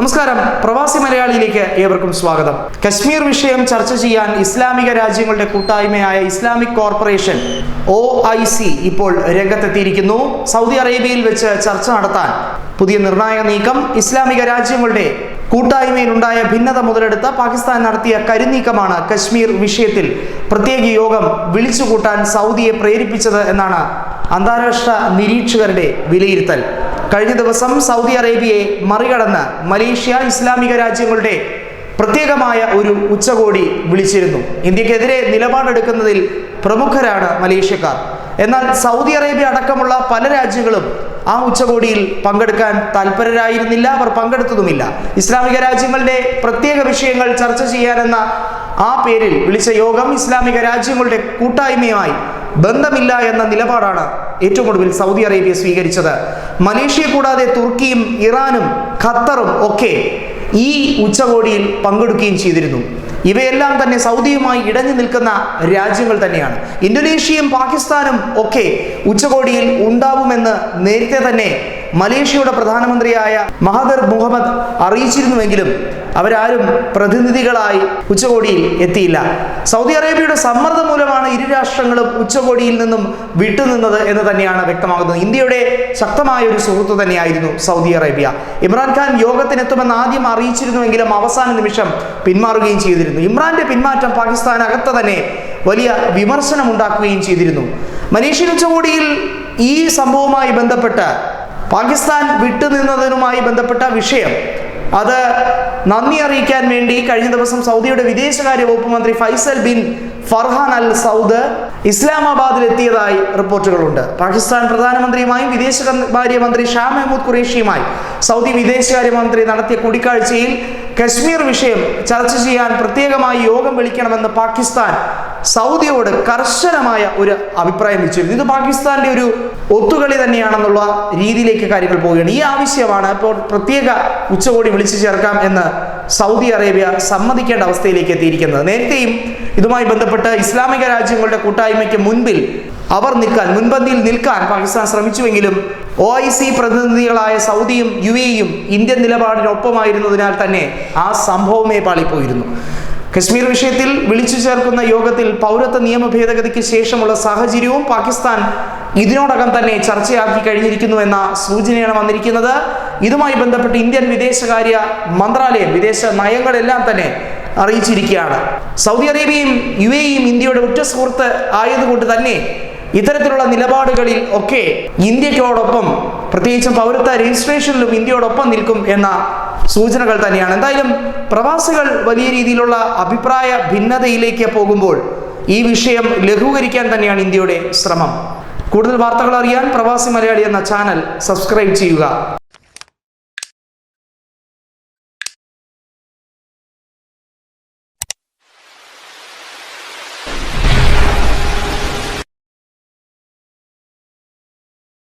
നമസ്കാരം. പ്രവാസി മലയാളിയിലേക്ക് ഏവർക്കും സ്വാഗതം. കശ്മീർ വിഷയം ചർച്ച ചെയ്യാൻ ഇസ്ലാമിക രാജ്യങ്ങളുടെ കൂട്ടായ്മയായ Islamic corporation O I C ഇപ്പോൾ രംഗത്തെത്തിയിരിക്കുന്നു. സൗദി അറേബ്യയിൽ വെച്ച് ചർച്ച നടത്താൻ. പുതിയ നിർണായക നീക്കം ഇസ്ലാമിക രാജ്യങ്ങളുടെ കൂട്ടായ്മയിലുണ്ടായ ഭിന്നത മുതലെടുത്ത് പാകിസ്ഥാൻ നടത്തിയ കരുനീക്കമാണ് കശ്മീർ വിഷയത്തിൽ പ്രത്യേക യോഗം വിളിച്ചുകൂട്ടാൻ സൗദിയെ പ്രേരിപ്പിച്ചത് എന്നാണ് അന്താരാഷ്ട്ര നിരീക്ഷകരുടെ വിലയിരുത്തൽ. കഴിഞ്ഞ ദിവസം സൗദി അറേബ്യയെ മറികടന്ന് മലേഷ്യ ഇസ്ലാമിക രാജ്യങ്ങളുടെ പ്രത്യേകമായ ഒരു ഉച്ചകോടി വിളിച്ചിരുന്നു. ഇന്ത്യക്കെതിരെ നിലപാടെടുക്കുന്നതിൽ പ്രമുഖരാണ് മലേഷ്യക്കാർ. എന്നാൽ സൗദി അറേബ്യ അടക്കമുള്ള പല രാജ്യങ്ങളും ആ ഉച്ചകോടിയിൽ പങ്കെടുക്കാൻ താല്പരരായിരുന്നില്ല അവർ പങ്കെടുത്തതുമില്ല. ഇസ്ലാമിക രാജ്യങ്ങളുടെ പ്രത്യേക വിഷയങ്ങൾ ചർച്ച ചെയ്യാനെന്ന ആ പേരിൽ വിളിച്ച യോഗം ഇസ്ലാമിക രാജ്യങ്ങളുടെ കൂട്ടായ്മയുമായി ബന്ധമില്ല എന്ന നിലപാടാണ് ഏറ്റവും ഒടുവിൽ സൗദി അറേബ്യ സ്വീകരിച്ചത്. മലേഷ്യ കൂടാതെ തുർക്കിയും ഇറാനും ഖത്തറും ഒക്കെ ഈ ഉച്ചകോടിയിൽ പങ്കെടുക്കുകയും ചെയ്തിരുന്നു. ഇവയെല്ലാം തന്നെ സൗദിയുമായി ഇടഞ്ഞു നിൽക്കുന്ന രാജ്യങ്ങൾ തന്നെയാണ്. ഇന്തോനേഷ്യയും പാകിസ്ഥാനും ഒക്കെ ഉച്ചകോടിയിൽ ഉണ്ടാവുമെന്ന് നേരത്തെ തന്നെ മലേഷ്യയുടെ പ്രധാനമന്ത്രിയായ മഹദർ മുഹമ്മദ് അറിയിച്ചിരുന്നുവെങ്കിലും അവരാരും പ്രതിനിധികളായി ഉച്ചകോടിയിൽ എത്തിയില്ല. സൗദി അറേബ്യയുടെ സമ്മർദ്ദം മൂലമാണ് ഇരു രാഷ്ട്രങ്ങളും ഉച്ചകോടിയിൽ നിന്നും വിട്ടുനിന്നത് എന്ന് തന്നെയാണ് വ്യക്തമാകുന്നത്. ഇന്ത്യയുടെ ശക്തമായ ഒരു സുഹൃത്ത് തന്നെയായിരുന്നു സൗദി അറേബ്യ. ഇമ്രാൻഖാൻ യോഗത്തിനെത്തുമെന്ന് ആദ്യം അറിയിച്ചിരുന്നുവെങ്കിലും അവസാന നിമിഷം പിന്മാറുകയും ചെയ്തിരുന്നു. ഇമ്രാന്റെ പിന്മാറ്റം പാകിസ്ഥാൻ പാകിസ്ഥാനകത്ത് തന്നെ വലിയ വിമർശനം ഉണ്ടാക്കുകയും ചെയ്തിരുന്നു. മലേഷ്യൻ ഉച്ചകോടിയിൽ ഈ സംഭവവുമായി ബന്ധപ്പെട്ട് പാകിസ്ഥാൻ വിട്ടുനിന്നതിനുമായി ബന്ധപ്പെട്ട വിഷയം അത് നന്ദി അറിയിക്കാൻ വേണ്ടി കഴിഞ്ഞ ദിവസം സൗദിയുടെ വിദേശകാര്യ വകുപ്പ് മന്ത്രി Faisal bin Farhan Al Saud ഇസ്ലാമാബാദിൽ എത്തിയതായി റിപ്പോർട്ടുകളുണ്ട്. പാകിസ്ഥാൻ പ്രധാനമന്ത്രിയുമായും വിദേശകാര്യ മന്ത്രി ഷാ മെഹ്മൂദ് ഖുറേഷിയുമായി സൗദി വിദേശകാര്യ മന്ത്രി നടത്തിയ കൂടിക്കാഴ്ചയിൽ കശ്മീർ വിഷയം ചർച്ച ചെയ്യാൻ പ്രത്യേകമായി യോഗം വിളിക്കണമെന്ന് പാകിസ്ഥാൻ സൗദിയോട് കർശനമായ ഒരു അഭിപ്രായം വെച്ചിരുന്നു. ഇത് പാകിസ്ഥാന്റെ ഒരു ഒത്തുകളി തന്നെയാണെന്നുള്ള രീതിയിലേക്ക് കാര്യങ്ങൾ പോവുകയാണ്. ഈ ആവശ്യമാണ് ഇപ്പോൾ പ്രത്യേക ഉച്ചകോടി വിളിച്ചു ചേർക്കാം എന്ന് സൗദി അറേബ്യ സമ്മതിക്കേണ്ട അവസ്ഥയിലേക്ക് എത്തിയിരിക്കുന്നത്. നേരത്തെയും ഇതുമായി ബന്ധപ്പെട്ട് ഇസ്ലാമിക രാജ്യങ്ങളുടെ കൂട്ടായ്മയ്ക്ക് മുൻപിൽ അവർ നിൽക്കാൻ മുൻപന്തിയിൽ നിൽക്കാൻ പാകിസ്ഥാൻ ശ്രമിച്ചുവെങ്കിലും ഒ ഐ സി പ്രതിനിധികളായ സൗദിയും യു എയും ഇന്ത്യൻ നിലപാടിനൊപ്പമായിരുന്നതിനാൽ തന്നെ ആ സംഭവമേ പാളിപ്പോയിരുന്നു. കശ്മീർ വിഷയത്തിൽ വിളിച്ചു ചേർക്കുന്ന യോഗത്തിൽ പൗരത്വ നിയമ ഭേദഗതിക്ക് ശേഷമുള്ള സാഹചര്യവും പാകിസ്ഥാൻ ഇതിനോടകം തന്നെ ചർച്ചയാക്കി കഴിഞ്ഞിരിക്കുന്നു എന്ന സൂചനയാണ് വന്നിരിക്കുന്നത്. ഇതുമായി ബന്ധപ്പെട്ട് ഇന്ത്യൻ വിദേശകാര്യ മന്ത്രാലയം വിദേശ നയങ്ങളെല്ലാം തന്നെ അറിയിച്ചിരിക്കുകയാണ്. സൗദി അറേബ്യയും യു എയും ഇന്ത്യയുടെ ഉറ്റ സുഹൃത്ത് ആയതുകൊണ്ട് തന്നെ ഇത്തരത്തിലുള്ള നിലപാടുകളിൽ ഒക്കെ ഇന്ത്യക്കോടൊപ്പം പ്രത്യേകിച്ചും പൗരത്വ രജിസ്ട്രേഷനിലും ഇന്ത്യയോടൊപ്പം നിൽക്കും എന്ന സൂചനകൾ തന്നെയാണ്. എന്തായാലും പ്രവാസികൾ വലിയ രീതിയിലുള്ള അഭിപ്രായ ഭിന്നതയിലേക്ക് പോകുമ്പോൾ ഈ വിഷയം ലഘൂകരിക്കാൻ തന്നെയാണ് ഇന്ത്യയുടെ ശ്രമം. കൂടുതൽ വാർത്തകൾ അറിയാൻ പ്രവാസി മലയാളി എന്ന ചാനൽ സബ്സ്ക്രൈബ് ചെയ്യുക.